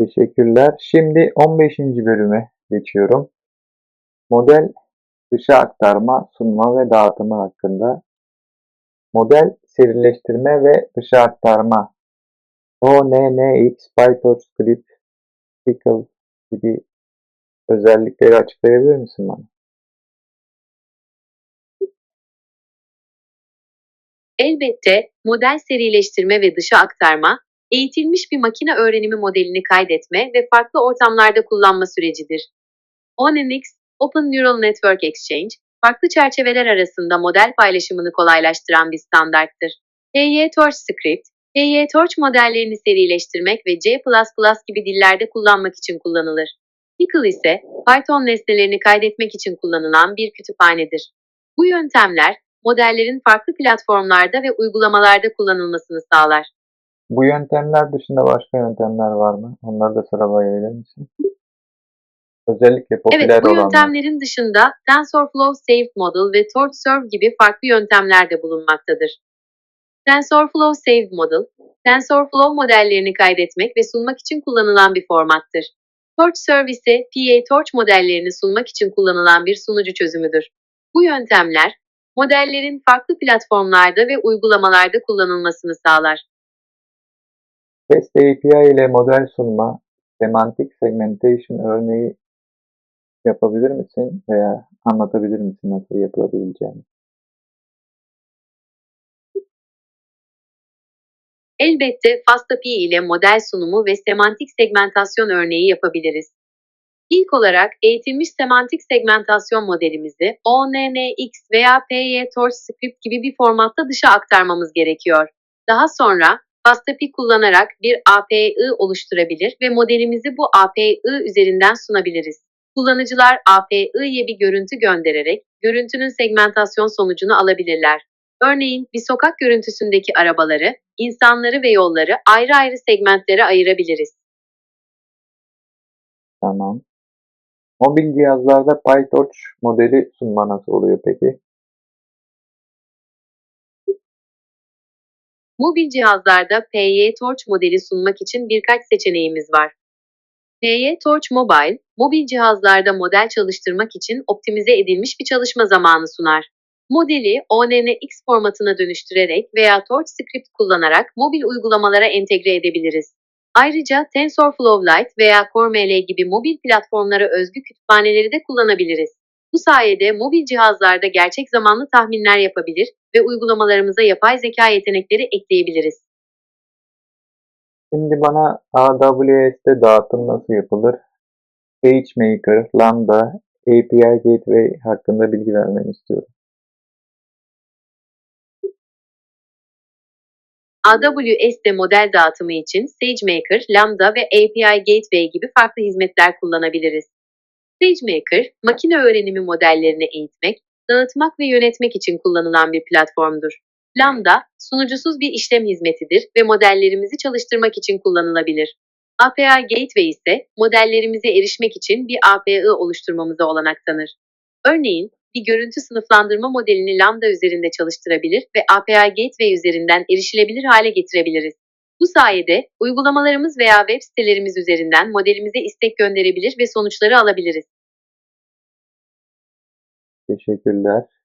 Teşekkürler. Şimdi 15. bölüme geçiyorum. Model dışa aktarma, sunma ve dağıtımı hakkında. Model serileştirme ve dışa aktarma. ONNX, PyTorch Script, Pickle gibi özellikleri açıklayabilir misin bana? Elbette, model serileştirme ve dışa aktarma, eğitilmiş bir makine öğrenimi modelini kaydetme ve farklı ortamlarda kullanma sürecidir. ONNX, Open Neural Network Exchange, farklı çerçeveler arasında model paylaşımını kolaylaştıran bir standarttır. PyTorch Script, PyTorch modellerini serileştirmek ve C++ gibi dillerde kullanmak için kullanılır. Pickle ise Python nesnelerini kaydetmek için kullanılan bir kütüphanedir. Bu yöntemler, modellerin farklı platformlarda ve uygulamalarda kullanılmasını sağlar. Bu yöntemler dışında başka yöntemler var mı? Onları da sıralayabilir misin? Özellikle popüler Evet, bu olanlar. yöntemlerin dışında TensorFlow Saved Model ve TorchServe gibi farklı yöntemler de bulunmaktadır. TensorFlow Saved Model, TensorFlow modellerini kaydetmek ve sunmak için kullanılan bir formattır. TorchServe ise PyTorch modellerini sunmak için kullanılan bir sunucu çözümüdür. Bu yöntemler, modellerin farklı platformlarda ve uygulamalarda kullanılmasını sağlar. REST API ile model sunma, semantik segmentation örneği yapabilir misin veya anlatabilir misin nasıl yapılabileceğini? Elbette FastAPI ile model sunumu ve semantik segmentasyon örneği yapabiliriz. İlk olarak eğitilmiş semantik segmentasyon modelimizi ONNX veya PyTorch Script gibi bir formatta dışa aktarmamız gerekiyor. Daha sonra FastAPI kullanarak bir API oluşturabilir ve modelimizi bu API üzerinden sunabiliriz. Kullanıcılar API'ye bir görüntü göndererek görüntünün segmentasyon sonucunu alabilirler. Örneğin bir sokak görüntüsündeki arabaları, insanları ve yolları ayrı ayrı segmentlere ayırabiliriz. Tamam. Mobil cihazlarda PyTorch modeli sunma nasıl oluyor peki? Mobil cihazlarda PyTorch modeli sunmak için birkaç seçeneğimiz var. PyTorch Mobile, mobil cihazlarda model çalıştırmak için optimize edilmiş bir çalışma zamanı sunar. Modeli ONNX formatına dönüştürerek veya Torch Script kullanarak mobil uygulamalara entegre edebiliriz. Ayrıca TensorFlow Lite veya CoreML gibi mobil platformlara özgü kütüphaneleri de kullanabiliriz. Bu sayede mobil cihazlarda gerçek zamanlı tahminler yapabilir ve uygulamalarımıza yapay zeka yetenekleri ekleyebiliriz. Şimdi bana AWS'te dağıtım nasıl yapılır? SageMaker, Lambda, API Gateway hakkında bilgi vermeni istiyorum. AWS'de model dağıtımı için SageMaker, Lambda ve API Gateway gibi farklı hizmetler kullanabiliriz. SageMaker, makine öğrenimi modellerini eğitmek, dağıtmak ve yönetmek için kullanılan bir platformdur. Lambda, sunucusuz bir işlem hizmetidir ve modellerimizi çalıştırmak için kullanılabilir. API Gateway ise modellerimize erişmek için bir API oluşturmamıza olanak tanır. Örneğin, bir görüntü sınıflandırma modelini Lambda üzerinde çalıştırabilir ve API Gateway üzerinden erişilebilir hale getirebiliriz. Bu sayede uygulamalarımız veya web sitelerimiz üzerinden modelimize istek gönderebilir ve sonuçları alabiliriz. Teşekkürler.